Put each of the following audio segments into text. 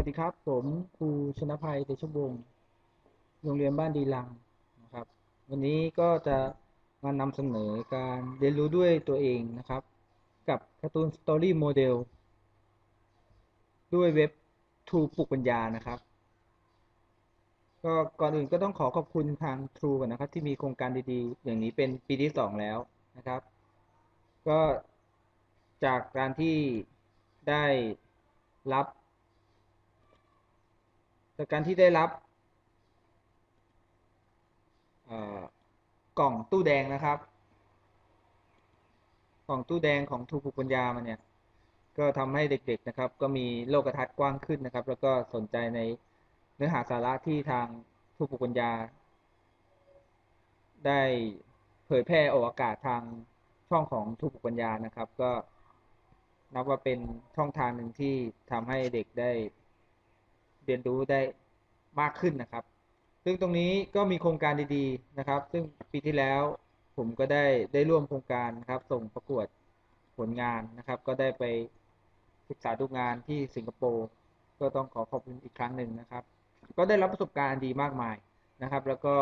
วัสดีครับ ผมครูชนภัยเตชะวงศ์โรงเรียนบ้านดีลังนะครับ วันนี้ก็จะมานำเสนอการเรียนรู้ด้วยตัวเองนะครับ กับการ์ตูนสตอรี่โมเดลด้วยเว็บทูปลุกปัญญานะครับ ก็ก่อนอื่นก็ต้องขอขอบคุณทาง True ก่อนนะครับ ที่มีโครงการดีๆ อย่างนี้เป็นปีที่สองแล้วนะครับ ก็จากการที่ได้รับ จากการที่ได้รับกล่องตู้แดงนะครับ กล่องตู้แดงของทูปุปัญญามาเนี่ยก็ทำให้เด็กๆนะครับ ก็มีโลกทัศน์กว้างขึ้นนะครับ แล้วก็สนใจในเนื้อหาสาระที่ทางทูปุปัญญา ได้เผยแพร่ออกอากาศทางช่องของทูปุปัญญานะครับ ก็นับว่าเป็นช่องทางหนึ่งที่ทำให้เด็กได้ เรียนรู้ได้มากขึ้นนะครับ ซึ่งตรงนี้ก็มีโครงการดีๆนะครับ ซึ่งปีที่แล้วผมก็ได้ได้ร่วมโครงการครับ ส่งประกวดผลงานนะครับ ก็ได้ไปศึกษาดูงานที่สิงคโปร์ก็ต้องขอขอบคุณอีกครั้งหนึ่งนะครับ ก็ได้รับประสบการณ์ดีมากมายนะครับ แล้วก็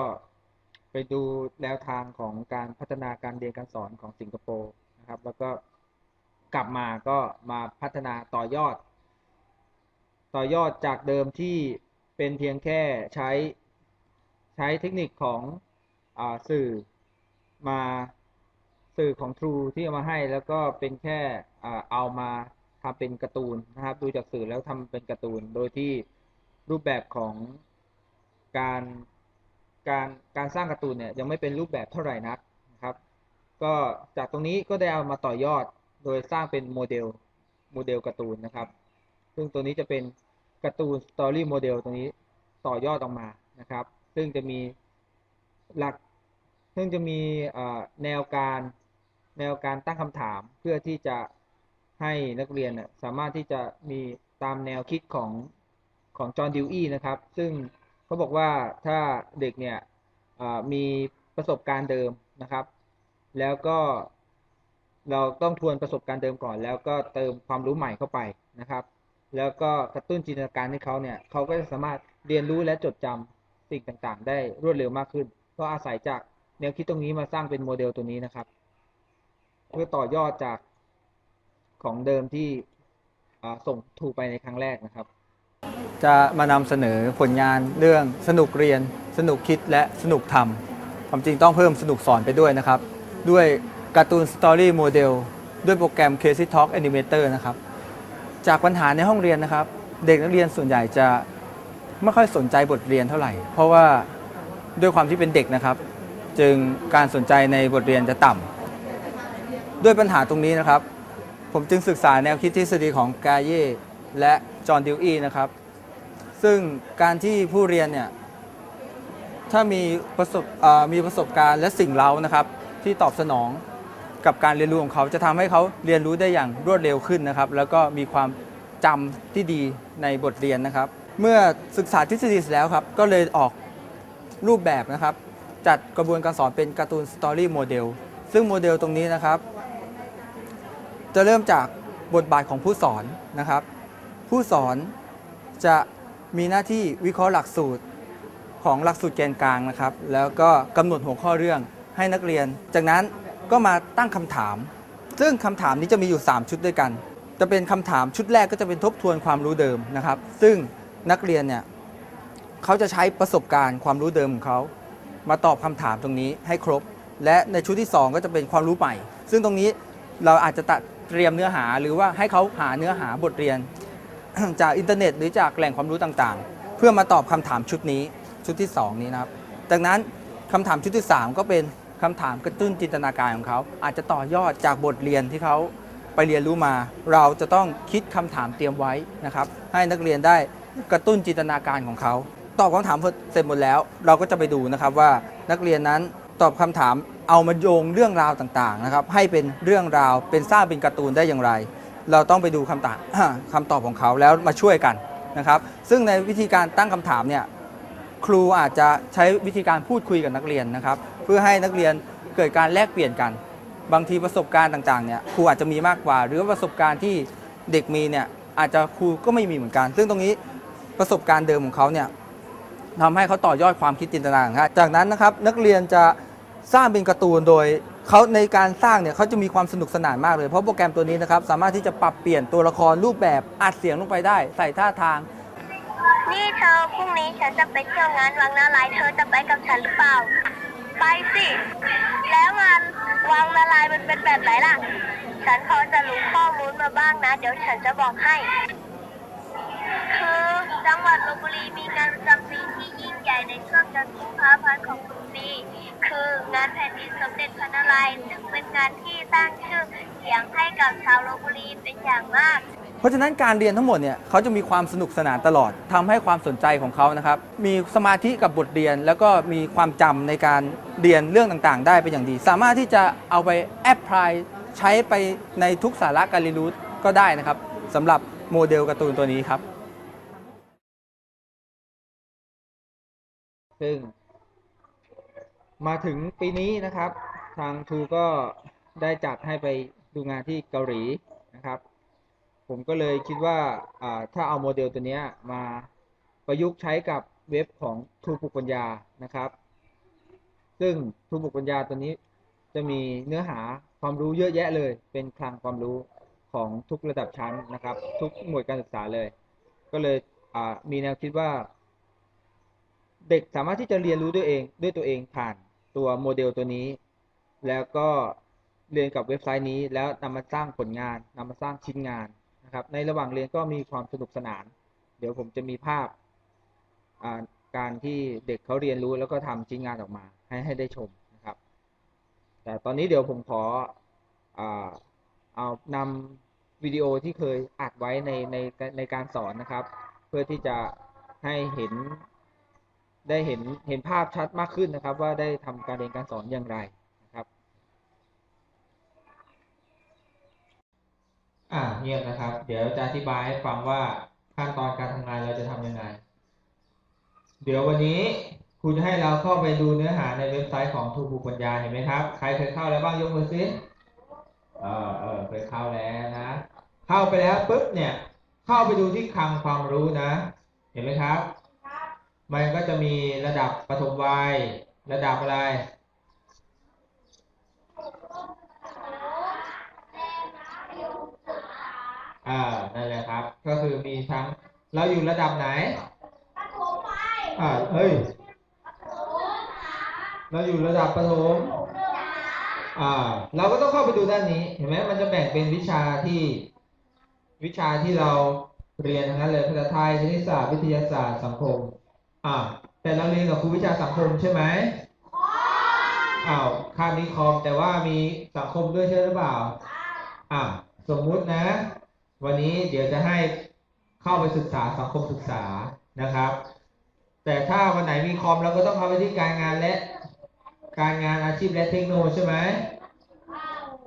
ไปดูแนวทางของการพัฒนาการเรียนการสอนของสิงคโปร์นะครับ แล้วก็กลับมาก็มาพัฒนาต่อยอด ต่อยอดจากเดิมที่เป็นเพียงแค่ใช้ใช้เทคนิคของอสื่อมาสื่อของ True ที่เอามาให้แล้วก็เป็นแค่เอามาทำเป็นการ์ตูนนะครับ ดูจากสื่อแล้วทำเป็นการ์ตูน โดยที่รูปแบบของการการการสร้างการ์ตูนเนี่ยยังไม่เป็นรูปแบบเท่าไหร่นักนะครับ ก็จากตรงนี้ก็ได้เอามาต่อยอดโดยสร้างเป็นโมเดลโมเดลการ์ตูนนะครับ ซึ่งตัวนี้จะเป็น การ์ตูนสตอรี่โมเดลตรงนี้ต่อยอดออกมานะครับ ซึ่งจะมีหลัก ซึ่งจะมีแนวการแนวการตั้งคำถามเพื่อที่จะให้นักเรียนน่ะสามารถที่จะมีตามแนวคิดของของจอห์นดิวอีนะครับ ซึ่งเขาบอกว่าถ้าเด็กเนี่ยมีประสบการณ์เดิมนะครับ แล้วก็เราต้องทวนประสบการณ์เดิมก่อน แล้วก็เติมความรู้ใหม่เข้าไปนะครับ แล้วก็กระตุ้นจินตนาการให้เขาเนี่ยเขาก็จะสามารถเรียนรู้และจดจำสิ่งต่างๆ ได้รวดเร็วมากขึ้นก็อาศัยจากแนวคิดตรงนี้มาสร้างเป็นโมเดลตัวนี้นะครับ เพื่อต่อยอดจากของเดิมที่ส่งถูกไปในครั้งแรกนะครับ จะมานำเสนอผลงานเรื่องสนุกเรียน สนุกคิดและสนุกทำความจริงต้องเพิ่มสนุกสอนไปด้วยนะครับ ด้วยการ์ตูนสตอรี่โมเดลด้วยโปรแกรม Crazy Talk Animator นะครับ จากปัญหาในห้องเรียนนะครับ เด็กนักเรียนส่วนใหญ่จะไม่ค่อยสนใจบทเรียนเท่าไหร่ เพราะว่าด้วยความที่เป็นเด็กนะครับ จึงการสนใจในบทเรียนจะต่ำด้วยปัญหาตรงนี้นะครับ ผมจึงศึกษาแนวคิดทฤษฎีของกาเย่และจอห์นดิวอีนะครับ ซึ่งการที่ผู้เรียนเนี่ยถ้ามีประสบมีประสบการณ์และสิ่งเร้านะครับ ที่ตอบสนอง กับการเรียนรู้ของเขาจะทำให้เขาเรียนรู้ได้อย่างรวดเร็วขึ้นนะครับ แล้วก็มีความจำที่ดีในบทเรียนนะครับ เมื่อศึกษาทฤษฎีเสร็จแล้วครับ ก็เลยออกรูปแบบนะครับ จัดกระบวนการสอนเป็นการ์ตูนสตอรี่โมเดลซึ่งโมเดลตรงนี้นะครับ จะเริ่มจากบทบาทของผู้สอนนะครับ ผู้สอนจะมีหน้าที่วิเคราะห์หลักสูตรของหลักสูตรแกนกลางนะครับ แล้วก็กำหนดหัวข้อเรื่องให้นักเรียน จากนั้น ก็มาตั้งคำถาม ซึ่งคำถามนี้จะมีอยู่ 3 ชุดด้วยกัน จะเป็นคำถามชุดแรกก็จะเป็นทบทวนความรู้เดิมนะครับ ซึ่งนักเรียนเนี่ยเขาจะใช้ประสบการณ์ความรู้เดิมของเขามาตอบคำถามตรงนี้ให้ครบ และในชุดที่ 2 ก็จะเป็นความรู้ใหม่ ซึ่งตรงนี้เราอาจจะตัดเตรียมเนื้อหาหรือว่าให้เขาหาเนื้อหาบทเรียน จากอินเทอร์เน็ต หรือจากแหล่งความรู้ต่างๆ เพื่อมาตอบคำถามชุดนี้ชุดที่ 2 นี้นะครับ จากนั้นคำถามชุดที่ 3 ก็เป็น คำถามกระตุ้นจินตนาการของเขา อาจจะต่อยอดจากบทเรียนที่เขาไปเรียนรู้มา เราจะต้องคิดคำถามเตรียมไว้นะครับให้นักเรียนได้กระตุ้นจินตนาการของเขา ตอบคำถามเสร็จหมดแล้ว เราก็จะไปดูนะครับว่านักเรียนนั้นตอบคำถามเอามาโยงเรื่องราวต่างๆนะครับให้เป็นเรื่องราวเป็นสร้างเป็นการ์ตูนได้อย่างไร เราต้องไปดูคำตอบคำตอบของเขาแล้วมาช่วยกันนะครับ ซึ่งในวิธีการตั้งคำถามเนี่ยครูอาจจะใช้วิธีการพูดคุยกับนักเรียนนะครับ เพื่อให้นักเรียนเกิดการแลกเปลี่ยนกัน บางทีประสบการณ์ต่างๆเนี่ยครูอาจจะมีมากกว่า หรือประสบการณ์ที่เด็กมีเนี่ยอาจจะครูก็ไม่มีเหมือนกัน ซึ่งตรงนี้ประสบการณ์เดิมของเขาเนี่ยทำให้เขาต่อยอดความคิดจินตนาการครับจากนั้นนะครับนักเรียนจะสร้างเป็นการ์ตูนโดยเขาในการสร้างเนี่ยเขาจะมีความสนุกสนานมากเลย เพราะโปรแกรมตัวนี้นะครับ สามารถที่จะปรับเปลี่ยนตัวละครรูปแบบอัดเสียงลงไปได้ ใส่ท่าทาง นี่เธอพรุ่งนี้ฉันจะไปเที่ยวงานวังนาลายเธอจะไปกับฉันหรือเปล่า ไปสิ แล้วงานวังนาลายมันเป็นแบบไหนล่ะ ฉันพอจะรู้ข้อมูลมาบ้างนะ เดี๋ยวฉันจะบอกให้ คือจังหวัดลบบุรีมีงานประจำปีที่ยิ่งใหญ่ในช่วงเดือนกุมภาพันธ์ของทุกปี คืองานแผ่นดินสมเด็จพระนารายณ์ซึ่งเป็นงานที่สร้างชื่อเสียงให้กับชาวลบบุรีเป็นอย่างมาก ราะฉะนั้นการเรียนทั้งหมดเนี่ยเขาจะมีความสนุกสนานตลอดทำให้ความสนใจของเขานะครับมีสมาธิกับบทเรียน แล้วก็มีความจำในการเรียนเรื่องต่างๆ ได้เป็นอย่างดี สามารถที่จะเอาไปแอพพลายใช้ไปในทุกสาระการเรียนรู้ก็ได้นะครับสำหรับโมเดลการ์ตูนตัวนี้ครับ ซึ่งมาถึงปีนี้นะครับ ทางทูก็ได้จัดให้ไปดูงานที่เกาหลีนะครับ ผมก็เลยคิดว่าถ้าเอาโมเดลตัวนี้มาประยุกต์ใช้กับเว็บของทูปุกปัญญานะครับ ซึ่งทูปุกปัญญาตัวนี้จะมีเนื้อหาความรู้เยอะแยะเลย เป็นคลังความรู้ของทุกระดับชั้นนะครับ ทุกหมวดการศึกษาเลย ก็เลยมีแนวคิดว่า เด็กสามารถที่จะเรียนรู้ด้วยเองด้วยตัวเองผ่านตัวโมเดลตัวนี้ แล้วก็เรียนกับเว็บไซต์นี้ แล้วนำมาสร้างผลงานนำมาสร้างชิ้นงาน นะครับ ในระหว่างเรียนก็มีความสนุกสนาน เดี๋ยวผมจะมีภาพาการที่เด็กเขาเรียนรู้แล้วก็ทำชิ้นงานออกมาให้ให้ได้ชมนะครับ แต่ตอนนี้เดี๋ยวผมขออเอานำวิดีโอที่เคยอัดไว้ในในในการสอนนะครับ เพื่อที่จะให้เห็นได้เห็นเห็นภาพชัดมากขึ้นนะครับ ว่าได้ทำการเรียนการสอนอย่างไรนะครับ อ่าเงียบนะครับ เดี๋ยวจะอธิบายให้ฟังว่าขั้นตอนการทำงานเราจะทำยังไง เดี๋ยววันนี้ครูจะให้เราเข้าไปดูเนื้อหาในเว็บไซต์ของทูบุปัญญาเห็นไหมครับ ใครเคยเข้าแล้วบ้างยกมือซิเออเออเคยเข้าแล้วนะ เข้าไปแล้วปุ๊บเนี่ย เข้าไปดูที่คลังความรู้นะ เห็นไหมครับ มันก็จะมีระดับปฐมวัย ระดับอะไร อ่านั่นแหละครับ ก็คือมีทั้งเราอยู่ระดับไหนอ่าเฮ้ยเราอยู่ระดับประถมอ่า เราก็ต้องเข้าไปดูด้านนี้ เห็นไหมมันจะแบ่งเป็นวิชาที่วิชาที่เราเรียนทั้งนั้นเลยภาษาไทยคณิตศาสตร์วิทยาศาสตร์สังคม อ่า แต่เราเรียนกับครูวิชาสังคมใช่ไหมอ้าวคาบนี้คอมแต่ว่ามีสังคมด้วยใช่หรือเปล่าอ่าสมมุตินะ วันนี้เดี๋ยวจะให้เข้าไปศึกษาสังคมศึกษานะครับ แต่ถ้าวันไหนมีคอมเราก็ต้องเข้าไปที่การงานและการงานอาชีพและเทคโนโลยีใช่ไหม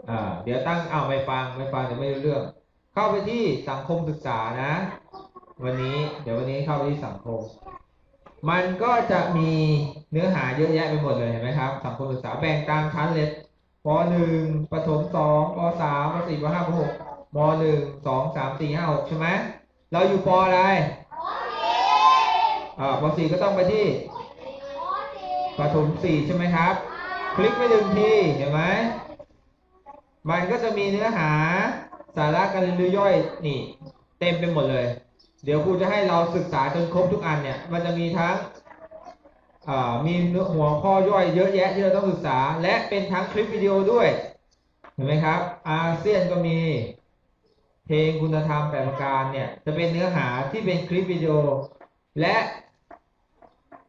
อ่าเดี๋ยวตั้งเอาวไม่ฟังไม่ฟังเดี๋ยวไม่รู้เรื่อง เข้าไปที่สังคมศึกษานะ วันนี้เดี๋ยววันนี้เข้าไปที่สังคม มันก็จะมีเนื้อหาเยอะแยะไปหมดเลยเห็นไหมครับ สังคมศึกษาแบ่งตามชั้นเลยปหนึ่งประถมสองปสามปสี่ปห้าปหก มหนึ่งสองสามสี่ห้าหกใช่ไหมเราอยู่ปอะไรอ่าปสี่ก็ต้องไปที่ประถมสี่ใช่ไหมครับ คลิกไปหนึ่งทีเห็นไหมมันก็จะมีเนื้อหาสาระการเรียนรู้ย่อยนี่ เต็มไปหมดเลย เดี๋ยวครูจะให้เราศึกษาจนครบทุกอันเนี่ย มันจะมีทั้งมีเนื้อหัวข้อย่อยเยอะแยะที่เราต้องศึกษา และเป็นทั้งคลิปวิดีโอด้วย เห็นไหมครับ อาเซียนก็มี เพลงคุณธรรมแปดประการเนี่ยจะเป็นเนื้อหาที่เป็นคลิปวิดีโอ และ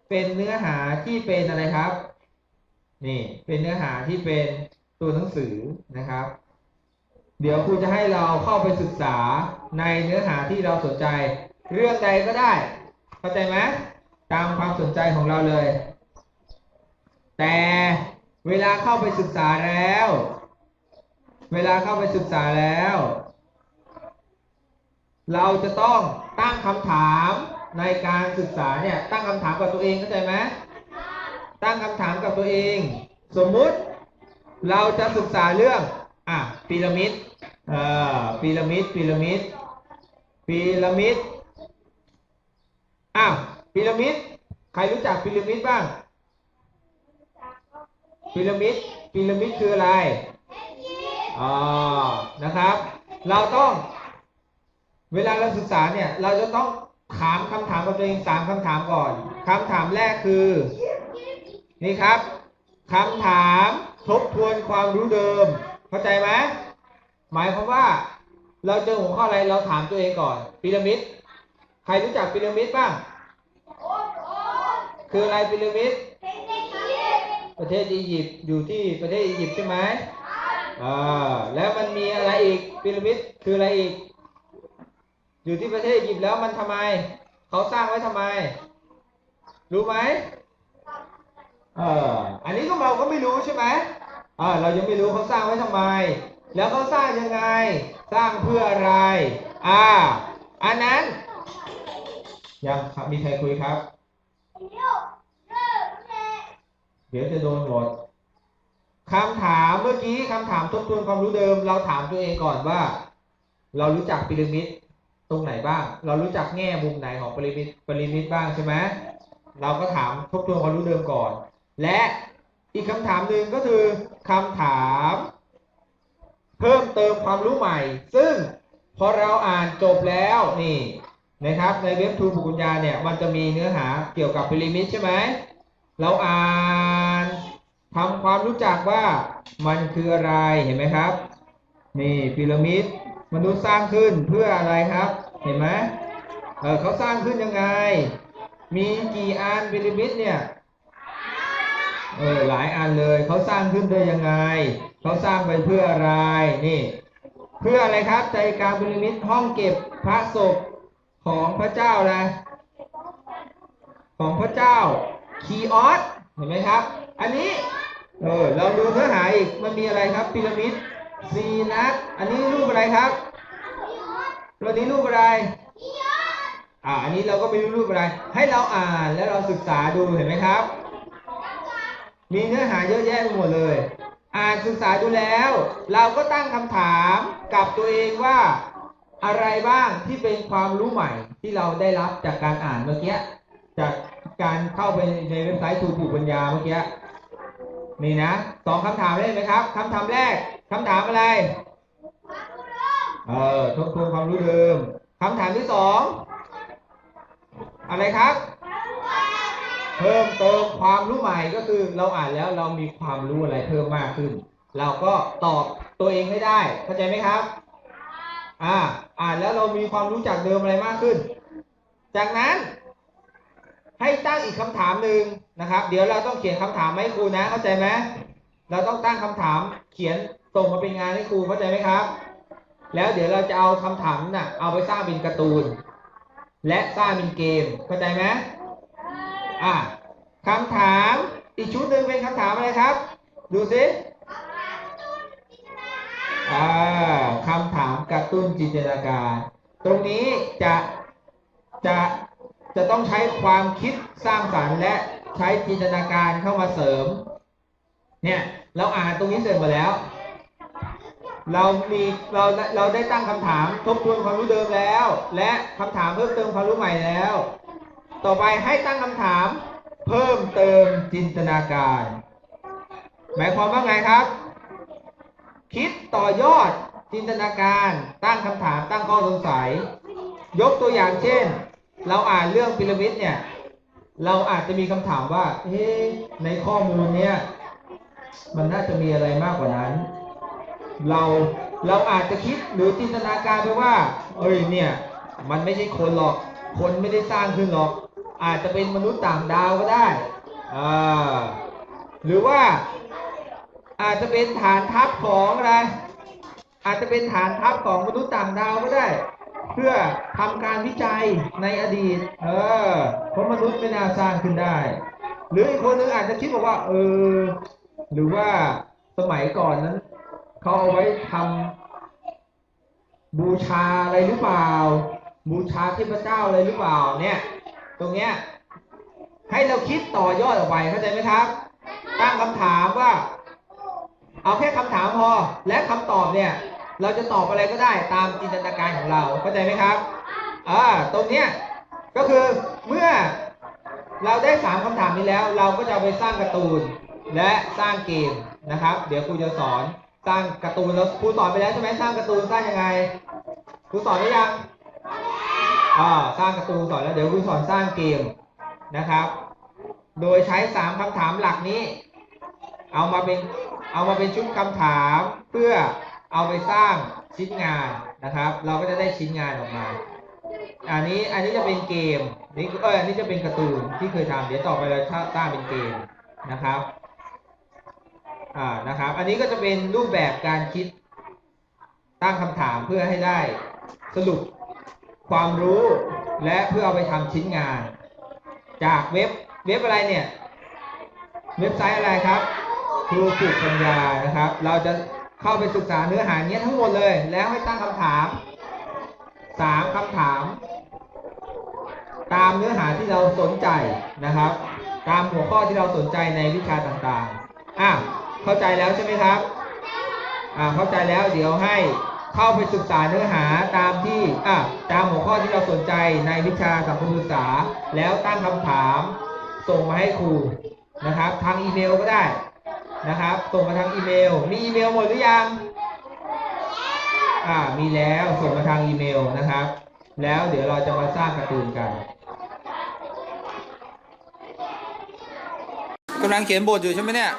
เป็นเนื้อหาที่เป็นอะไรครับ นี่เป็นเนื้อหาที่เป็นตัวหนังสือนะครับ เดี๋ยวครูจะให้เราเข้าไปศึกษาในเนื้อหาที่เราสนใจ เรื่องใดก็ได้ เข้าใจไหมตามความสนใจของเราเลย แต่เวลาเข้าไปศึกษาแล้ว เวลาเข้าไปศึกษาแล้ว เราจะต้องตั้งคำถามในการศึกษาเนี่ยตั้งคำถามกับตัวเองเข้าใจไหมตั้งคำถามกับตัวเอง สมมุติเราจะศึกษาเรื่องอะพีระมิดเอ่อพีระมิดพีระมิดพีระมิดอ้าวพีระมิดใครรู้จักพีระมิดบ้างพีระมิดพีระมิดคืออะไรอ๋อนะครับ เราต้อง เวลาเราศึกษาเนี่ยเราจะต้องถามคำถามกับตัวเองสามคำถามก่อนคำถามแรกคือ นี่ครับคำถามทบทวนความรู้เดิม เข้าใจไหมหมายความว่า เราเจอหัวข้ออะไรเราถามตัวเองก่อนพีระมิดใครรู้จักพีระมิดบ้างคืออะไรพีระมิดประเทศอียิปต์อยู่ที่ประเทศอียิปต์ใช่ไหมอ่าแล้วมันมีอะไรอีกพีระมิดคืออะไรอีก อยู่ที่ประเทศอียิปต์แล้วมันทำไม เขาสร้างไว้ทำไม รู้ไหมเอออันนี้ก็เราก็ไม่รู้ใช่ไหมอ่าเรายังไม่รู้เขาสร้างไว้ทำไม แล้วเขาสร้างยังไง สร้างเพื่ออะไร อ่า อันนั้นยังครับมีใครคุยครับ เดี๋ยวจะโดนหมดคำถามเมื่อกี้คำถามทบทวนความรู้เดิม เราถามตัวเองก่อนว่า เรารู้จักพีระมิด ตรงไหนบ้าง เรารู้จักแง่มุมไหนของพีระมิดพีระมิดบ้างใช่ไหมเราก็ถามทบทวนความรู้เดิมก่อน และอีกคำถามหนึ่งก็คือคำถาม เพิ่มเติมความรู้ใหม่ ซึ่งพอเราอ่านจบแล้วนี่นะครับในเว็บทูบุกุญญาเนี่ยมันจะมีเนื้อหาเกี่ยวกับพีระมิดใช่ไหมเราอ่านทำความรู้จักว่ามันคืออะไรเห็นไหมครับ นี่พีระมิดมนุษย์สร้างขึ้นเพื่ออะไรครับ เห็นไหมเออเขาสร้างขึ้นยังไง มีกี่อันพีระมิดเนี่ยเออหลายอันเลยเขาสร้างขึ้นได้ยังไงเขาสร้างไปเพื่ออะไรนี่เพื่ออะไรครับใจกลางพีระมิดห้องเก็บพระศพของพระเจ้านะของพระเจ้าคีออสเห็นไหมครับ อันนี้เออเราดูเนื้อหาอีกมันมีอะไรครับพีระมิดซีนัสอันนี้รูปอะไรครับ ตัวนี้รูปอะไรอ่าอันนี้เราก็ไม่รู้รูปอะไร ให้เราอ่านแล้วเราศึกษาดูเห็นไหมครับ มีเนื้อหาเยอะแยะไปหมดเลย อ่านศึกษาดูแล้ว เราก็ตั้งคำถามกับตัวเองว่าอะไรบ้างที่เป็นความรู้ใหม่ที่เราได้รับจากการอ่านเมื่อกี้จากการเข้าไปในเว็บไซต์ทูผูปัญญาเมื่อกี้นี่นะสองคำถามได้ไหมครับคำถามแรกคำถามอะไร เออทบทวนความรู้เดิมคำถามที่สองอะไรครับ เพิ่มเติมความรู้ใหม่ก็คือเราอ่านแล้วเรามีความรู้อะไรเพิ่มมากขึ้น เราก็ตอบตัวเองให้ได้ เข้าใจไหมครับ อ่า อ่านแล้วเรามีความรู้จากเดิมอะไรมากขึ้น จากนั้น ให้ตั้งอีกคำถามหนึ่งนะครับ เดี๋ยวเราต้องเขียนคำถามให้ครูนะ เข้าใจไหมเราต้องตั้งคำถามเขียนส่งมาเป็นงานให้ครูเข้าใจไหมครับ แล้วเดี๋ยวเราจะเอาคำถามน่ะ เอาไปสร้างเป็นการ์ตูน และสร้างเป็นเกม เข้าใจไหมอะคำถามอีกชุดหนึ่งเป็นคำถามอะไรครับ ดูสิอ่าคำถามกระตุ้นจินตนาการ ตรงนี้จะจะจะต้องใช้ความคิดสร้างสรรค์ และใช้จินตนาการเข้ามาเสริม เนี่ย เราอ่านตรงนี้เสร็จหมาแล้ว เรามีเราเราได้ตั้งคำถามทบทวนความรู้เดิมแล้ว และคำถามเพิ่มเติมความรู้ใหม่แล้ว ต่อไปให้ตั้งคำถาม เพิ่มเติมจินตนาการ หมายความว่าไงครับ คิดต่อยอดจินตนาการ ตั้งคำถามตั้งข้อสงสัย ยกตัวอย่างเช่น เราอ่านเรื่องพีระมิดเนี่ย เราอาจจะมีคำถามว่าเอ๊ะในข้อมูลเนี่ยมันน่าจะมีอะไรมากกว่านั้น เราเราอาจจะคิดหรือจินตนาการไปว่า เอ้ยเนี่ย มันไม่ใช่คนหรอก คนไม่ได้สร้างขึ้นหรอก อาจจะเป็นมนุษย์ต่างดาวก็ได้อ่าหรือว่าอาจจะเป็นฐานทัพของอะไร อาจจะเป็นฐานทัพของมนุษย์ต่างดาวก็ได้ เพื่อทำการวิจัยในอดีต เออเพราะมนุษย์ไม่น่าสร้างขึ้นได้ หรืออีกคนนึงอาจจะคิดบอกว่า เออ หรือว่าสมัยก่อนนั้น เขาเอาไว้ทำบูชาอะไรหรือเปล่า บูชาเทพเจ้าอะไรหรือเปล่าเนี่ย ตรงเนี้ยให้เราคิดต่อยอดออกไปเข้าใจไหมครับ ตั้งคำถามว่า เอาแค่คำถามพอ และคำตอบเนี่ย เราจะตอบอะไรก็ได้ตามจินตนาการของเราเข้าใจไหมครับอ่าตรงเนี้ยก็คือเมื่อเราได้สามคำถามนี้แล้ว เราก็จะไปสร้างการ์ตูนและสร้างเกมนะครับ เดี๋ยวครูจะสอน สร้างการ์ตูนแล้วครูสอนไปแล้วใช่ไหมสร้างการ์ตูนสร้างยังไงครูสอนได้ยังอ่าสร้างการ์ตูนสอนแล้วเดี๋ยวครูสอนสร้างเกมนะครับ โดยใช้สามคำถามหลักนี้ เอามาเป็นเอามาเป็นชุดคำถามเพื่อเอาไปสร้างชิ้นงานนะครับ เราก็จะได้ชิ้นงานออกมา อันนี้อันนี้จะเป็นเกมนี่เอออันนี้จะเป็นการ์ตูนที่เคยทำเดี๋ยวต่อไปเราสร้างเป็นเกมนะครับ อ่านะครับ อันนี้ก็จะเป็นรูปแบบการคิดตั้งคำถามเพื่อให้ได้สรุปความรู้และเพื่อเอาไปทำชิ้นงาน จากเว็บเว็บอะไรเนี่ย เว็บไซต์อะไรครับครูปลูกปัญญานะครับ เราจะเข้าไปศึกษาเนื้อหาเนี้ยทั้งหมดเลย แล้วให้ตั้งคำถามสามคำถาม ตามเนื้อหาที่เราสนใจนะครับ ตามหัวข้อที่เราสนใจในวิชาต่างๆอะ เข้าใจแล้วใช่ไหมครับอ่าเข้าใจแล้วเดี๋ยวให้เข้าไปศึกษาเนื้อหาตามที่อะตามหัวข้อที่เราสนใจในวิชาสังคมศึกษา แล้วตั้งคำถาม ส่งมาให้ครูนะครับ ทางอีเมลก็ได้นะครับ ส่งมาทางอีเมล มีอีเมลหมดหรือยังอ่ามีแล้วส่งมาทางอีเมลนะครับ แล้วเดี๋ยวเราจะมาสร้างการ์ตูนกันกำลังเขียนบทอยู่ใช่ไหมเนี่ย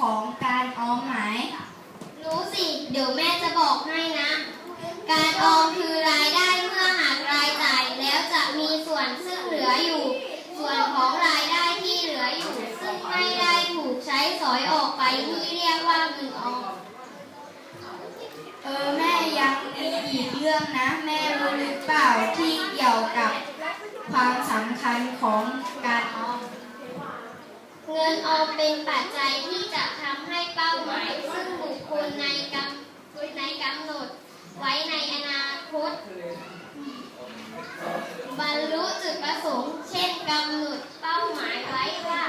ของการออมหมาย รู้สิ เดี๋ยวแม่จะบอกให้นะ การออมคือรายได้เมื่อหักรายจ่าย แล้วจะมีส่วนซึ่งเหลืออยู่ ส่วนของรายได้ที่เหลืออยู่ ซึ่งไม่ได้ถูกใช้สอยออกไปที่เรียกว่าเงินออม เออแม่ยังมีอีกเรื่องนะ แม่รู้หรือเปล่าที่เกี่ยวกับความสำคัญของการออมเงินออมเป็นปัจจัยที่จะทำให้เป้าหมาย ซึ่งบุคคลในกำในกำหนด ไว้ในอนาคต บรรลุจุดประสงค์ เช่นกำหนดเป้าหมายไว้ว่า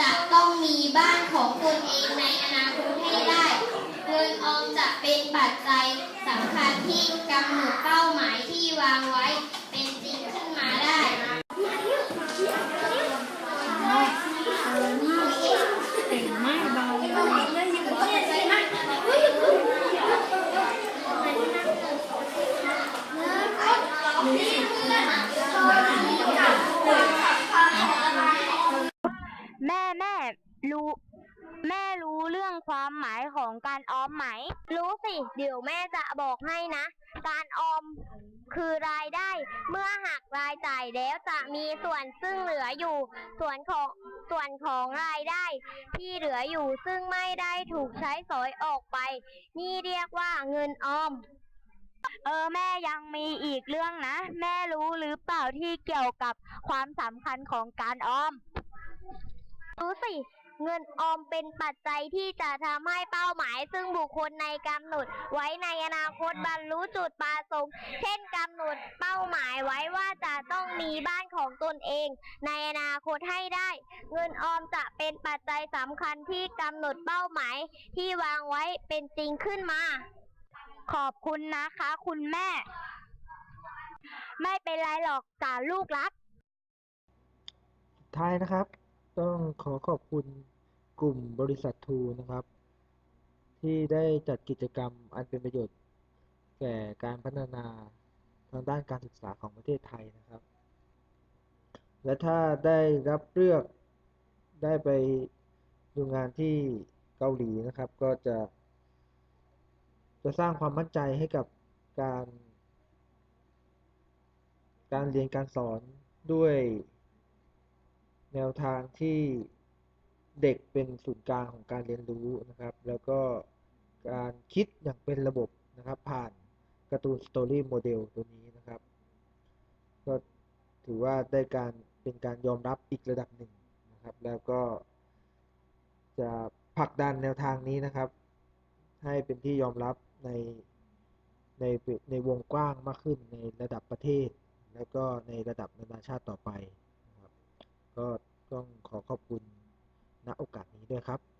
จะต้องมีบ้านของตนเองในอนาคตให้ได้ เงินออมจะเป็นปัจจัยสำคัญที่กำหนดเป้าหมายที่วางไว้เป็นจริงขึ้นมาได้ แม่แม่รู้ แม่รู้เรื่องความหมายของการออมไหม รู้สิ เดี๋ ยวแม่จะบอกให้นะ การออมคือรายได้ เมื่อหักรายจ่ายแล้วจะมีส่วนซึ่งเหลืออยู่ ส่วนของส่วนของรายได้ ที่เหลืออยู่ซึ่งไม่ได้ถูกใช้สอยออกไป นี่เรียกว่าเงินออมเออแม่ยังมีอีกเรื่องนะ แม่รู้หรือเปล่าที่เกี่ยวกับความสำคัญของการออม รู้สิ เงินออมเป็นปัจจัยที่จะทำให้เป้าหมาย ซึ่งบุคคลในกำหนด ไว้ในอนาคตบรรลุจุดประสงค์ เช่นกำหนดเป้าหมายไว้ว่าจะต้องมีบ้านของตนเอง ในอนาคตให้ได้ เงินออมจะเป็นปัจจัยสำคัญที่กำหนดเป้าหมาย ที่วางไว้เป็นจริงขึ้นมา ขอบคุณนะคะ คุณแม่ ไม่เป็นไรหรอกจ่าลูกรักท้ายนะครับ ต้องขอขอบคุณกลุ่มบริษัททูนะครับ ที่ได้จัดกิจกรรมอันเป็นประโยชน์ แก่การพัฒนาทางด้านการศึกษาของประเทศไทยนะครับ และถ้าได้รับเลือกได้ไปดูงานที่เกาหลีนะครับ ก็จะ จะสร้างความมั่นใจให้กับการ การเรียนการสอนด้วย แนวทางที่เด็กเป็นศูนย์กลางของการเรียนรู้นะครับ แล้วก็การคิดอย่างเป็นระบบนะครับ ผ่านการ์ตูนสตอรี่โมเดลตัวนี้นะครับ ก็ถือว่าได้การเป็นการยอมรับอีกระดับหนึ่งนะครับ แล้วก็จะผลักดันแนวทางนี้นะครับ ให้เป็นที่ยอมรับในในในวงกว้างมากขึ้นในระดับประเทศ แล้วก็ในระดับนานาชาติต่อไป ก็ต้องขอขอบคุณณโอกาสนี้ด้วยครับ